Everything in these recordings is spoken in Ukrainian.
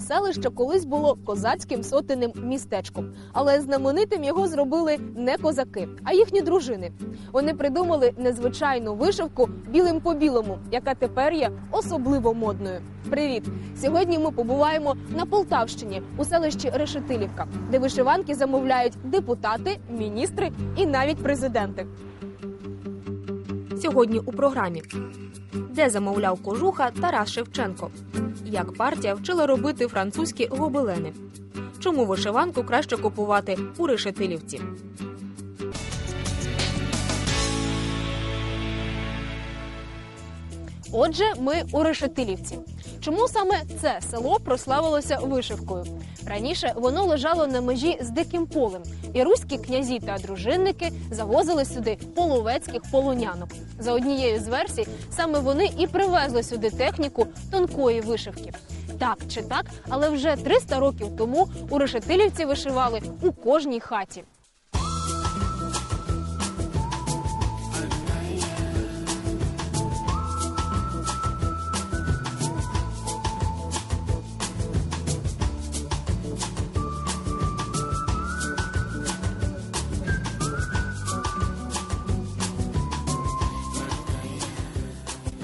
Селище колись було козацьким сотенним містечком, але знаменитим його зробили не козаки, а їхні дружини. Вони придумали незвичайну вишивку білим по білому, яка тепер є особливо модною. Привіт! Сьогодні ми побуваємо на Полтавщині у селищі Решетилівка, де вишиванки замовляють депутати, міністри і навіть президенти. Сьогодні у програмі де замовляв кожуха Тарас Шевченко, як партія вчила робити французькі гобелени. Чому вишиванку краще купувати у решетилівці? Отже, ми у Решетилівці. Чому саме це село прославилося вишивкою? Раніше воно лежало на межі з диким полем, і руські князі та дружинники завозили сюди половецьких полонянок. За однією з версій, саме вони і привезли сюди техніку тонкої вишивки. Так чи так, але вже 300 років тому у Решетилівці вишивали у кожній хаті.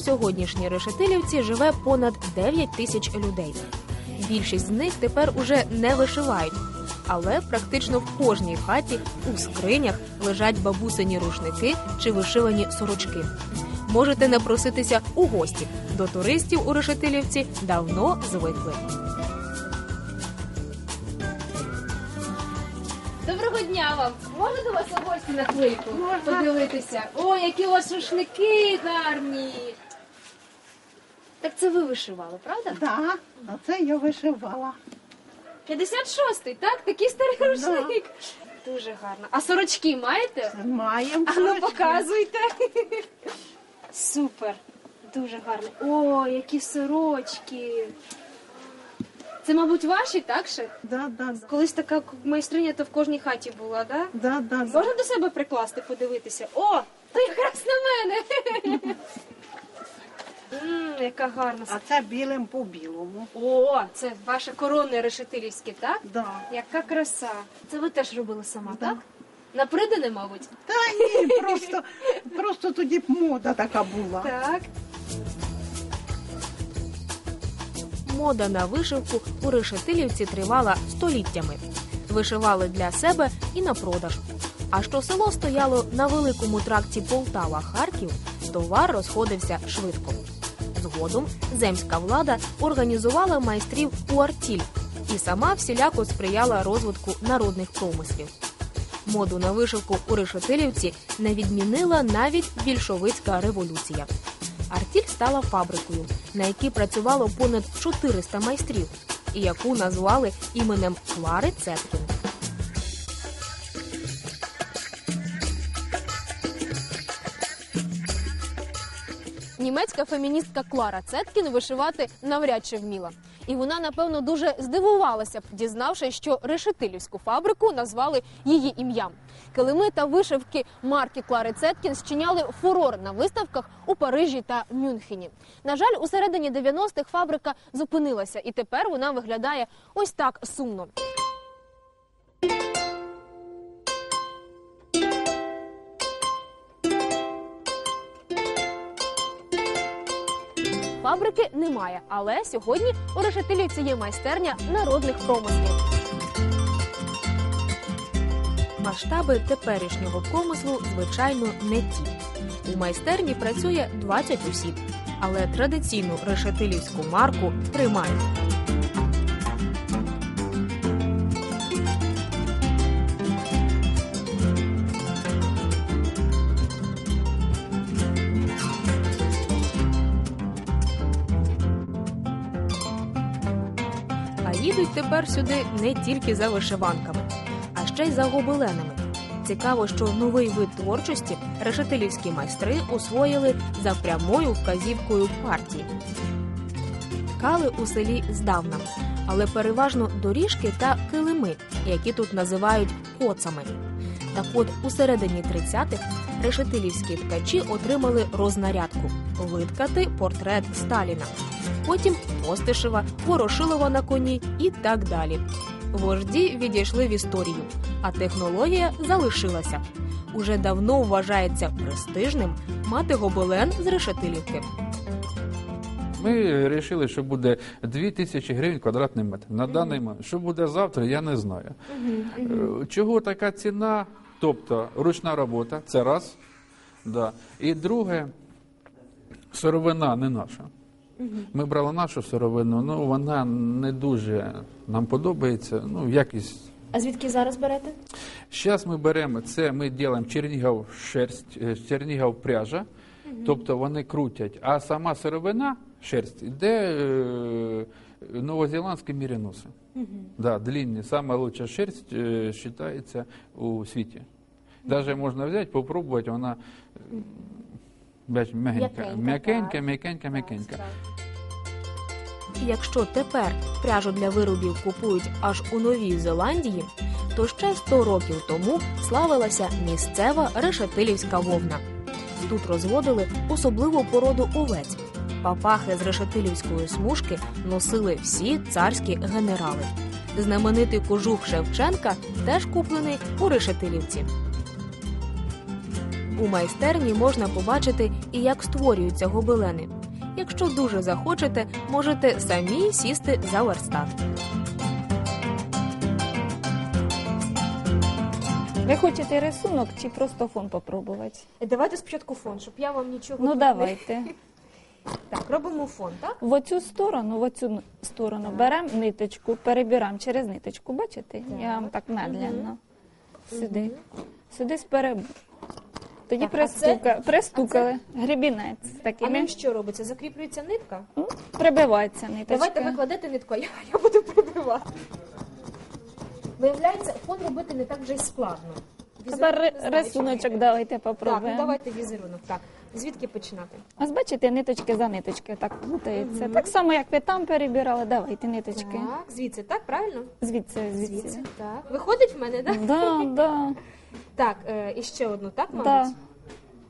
У сьогоднішній Решетилівці живе понад 9 тисяч людей. Більшість з них тепер уже не вишивають, але практично в кожній хаті у скринях лежать бабусині рушники чи вишивані сорочки. Можете напроситися у гості. До туристів у Решетилівці давно звикли. Доброго дня вам! Можна до вас у гості на хвильку подивитися? О, які у вас рушники гарні! Так це ви вишивали, правда? Так, а це я вишивала. 56-й, так? Такий старий рушник. Дуже гарно. А сорочки маєте? Маємо. А ну сорочки. показуйте. Супер. Дуже гарно. О, які сорочки. Це, мабуть, ваші, так? ще? Да, да, да. Колись така майстриня то в кожній хаті була, так? Да, да, да. Можна до себе прикласти, подивитися? О, то якраз на мене. М, яка гарна. А це білим по білому. О, це ваше коронне решетилівське, так? Да. Яка краса. Це ви теж робили сама, Да. так? На придане, мабуть? Та ні, просто, просто тоді б мода така була. Так. Мода на вишивку у Решетилівці тривала століттями. Вишивали для себе і на продаж. А що село стояло на великому тракті Полтава-Харків, товар розходився швидко. Згодом земська влада організувала майстрів у артіль і сама всіляко сприяла розвитку народних промислів. Моду на вишивку у Решетилівці не відмінила навіть більшовицька революція. Артіль стала фабрикою, на якій працювало понад 400 майстрів, і яку назвали іменем Клари Цеткін. Німецька феміністка Клара Цеткін вишивати навряд чи вміла. І вона, напевно, дуже здивувалася б, дізнавшись, що решетилівську фабрику назвали її ім'ям. Килими та вишивки марки Клари Цеткін зчиняли фурор на виставках у Парижі та Мюнхені. На жаль, у середині 90-х фабрика зупинилася, і тепер вона виглядає ось так сумно. Фабрики немає, але сьогодні у Решетилівці є майстерня народних промислів. Масштаби теперішнього промислу, звичайно, не ті. У майстерні працює 20 осіб, але традиційну решетилівську марку тримають. А тепер сюди не тільки за вишиванками, а ще й за гобеленами. Цікаво, що новий вид творчості решетилівські майстри освоїли за прямою вказівкою партії. Ткали у селі здавна, але переважно доріжки та килими, які тут називають коцами. Так от у середині 30-х решетилівські ткачі отримали рознарядку виткати портрет Сталіна, потім Постишева, Ворошилова на коні і так далі. Вожді відійшли в історію, а технологія залишилася. Уже давно вважається престижним мати гобелен з решетилівки. Ми вирішили, що буде 2 тисячі гривень квадратний метр. На даний момент. Що буде завтра, я не знаю. Е, Чого така ціна? Тобто ручна робота, це раз. Да. І друге, сировина не наша. Ми брали нашу сировину, ну вона не дуже нам подобається. Ну, якість А звідки зараз берете? Зараз ми беремо це, ми робимо Чернігів шерсть, е, Чернігів пряжа, тобто вони крутять, а сама сировина шерсть йде е, новозеландські міріноси. Да, длинні, лучша шерсть е, вважається у світі. Навіть можна взяти, попробувати, вона бач, м'ягенька, М'якенька, м'якенька, м'якенька. Якщо тепер пряжу для виробів купують аж у Новій Зеландії, то ще 100 років тому славилася місцева решетилівська вовна. Тут розводили особливу породу овець. Папахи з решетилівської смужки носили всі царські генерали. Знаменитий кожух Шевченка теж куплений у решетилівці. У майстерні можна побачити і як створюються гобелени. Якщо дуже захочете, можете самі сісти за верстат. Ви хочете рисунок чи просто фон попробувати? Давайте спочатку фон, щоб я вам нічого Ну давайте. Так, робимо фон, так? В оцю сторону, в оцю сторону беремо ниточку, перебираємо через ниточку. Бачите? Я вам так медленно. Сюди. Сюди спереб. Тоді Так, а це- пристука... пристукали. Гребінець А такий. ним що робиться? Закріплюється нитка? Ну, Прибивається ниточка. Давайте ви кладете нитку, а я, я буду прибивати. Виявляється, фон робити не так вже й складно. Тепер Візерунок не знаю, рисуночок чи- давайте Так, ну попробуємо. давайте візерунок. Так. Звідки починати? Ось бачите, ниточки за ниточки так плутаються. Так само, як ви там перебирали, давайте ниточки. Так, звідси, так, правильно? Звідси, звідси. Звідси. Так. Виходить в мене, так? Да, да, Так, е, і ще одну, так, мабуть? да.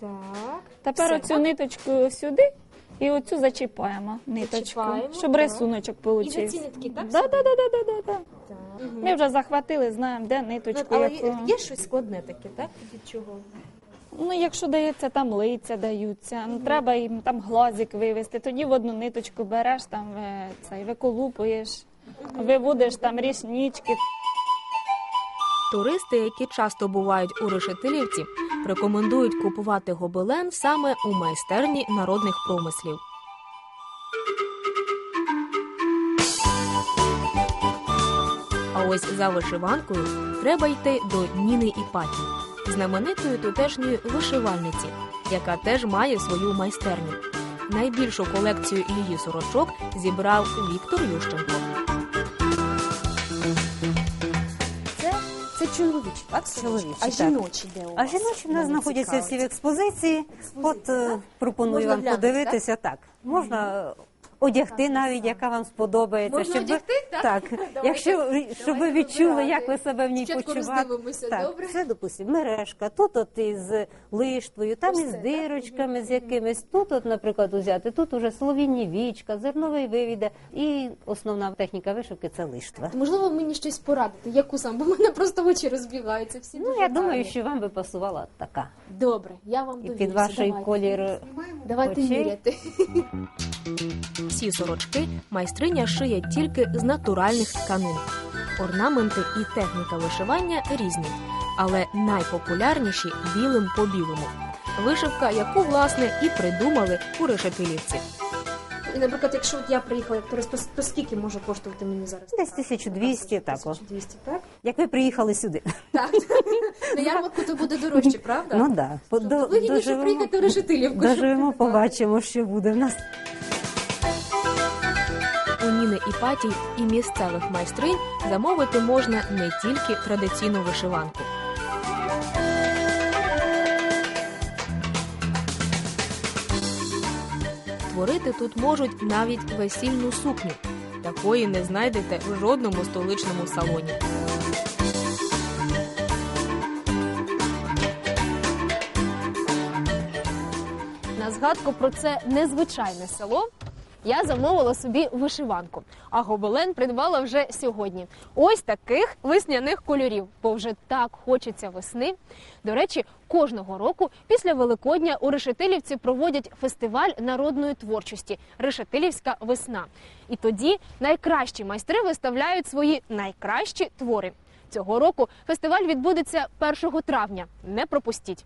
Так. Тепер Все, оцю так? ниточку сюди і оцю зачіпаємо ниточку, Зачіпаємо, щоб так. рисуночок І за ці нитки, так? Да, да, да, да, да, да, да. Так. Ми вже захватили, знаємо, де Ну, ниточку. але яку. є, є щось складне таке, так? Від чого? Ну, якщо дається там лиця даються, ну, треба їм там глазик вивести, тоді в одну ниточку береш, там е, цей, виколупуєш, виводиш там ріснички. Туристи, які часто бувають у Решетилівці, рекомендують купувати гобелен саме у майстерні народних промислів. А ось за вишиванкою треба йти до Ніни Іпаті, знаменитої тутешньої вишивальниці, яка теж має свою майстерню. Найбільшу колекцію її сорочок зібрав Віктор Ющенко. Чоловічі, так? Чоловічі, а так. жіночі де у А вас? жіночі в нас знаходяться всі в експозиції. От е, пропоную Можна вам глянути, подивитися. Так, можна е, одягти навіть, яка вам сподобається. Можна щоб ви- одягти, так? Так, якщо ви- щоб ви відчули, вибирати. як ви себе в ній почуваєте. так, добре? Це, допустимо, мережка, тут от із лиштвою, там Ось із це, так? дирочками, з якимись. Тут, от, наприклад, узяти, тут уже соловінні вічка, зерновий вивіде. І основна техніка вишивки це лиштва. Можливо, мені щось порадити, яку сам, бо в мене просто очі розбігаються. Всі Ну, я думаю, що вам би пасувала така. Добре, я вам І під ваш давайте. колір Давайте очей. міряти. Всі сорочки майстриня шиє тільки з натуральних тканин. Орнаменти і техніка вишивання різні, але найпопулярніші білим по білому. Вишивка, яку власне і придумали у Решетилівці. І, наприклад, якщо я приїхала як турист, то, то скільки може коштувати мені зараз? Десь 1200, так. о. 1200, так? Як ви приїхали сюди? Так. На ярмарку то буде дорожче, правда? Ну так. Да. До- Вигідніше приїхати в Решетилівку. доживемо, побачимо, що буде в нас. У Ніни Іпатій і місцевих майстринь замовити можна не тільки традиційну вишиванку. Творити тут можуть навіть весільну сукню. Такої не знайдете в жодному столичному салоні. на згадку про це незвичайне село. Я замовила собі вишиванку, а гобелен придбала вже сьогодні. Ось таких весняних кольорів, бо вже так хочеться весни. До речі, кожного року після Великодня у Решетилівці проводять фестиваль народної творчості Решетилівська весна. І тоді найкращі майстри виставляють свої найкращі твори. Цього року фестиваль відбудеться 1 травня. Не пропустіть.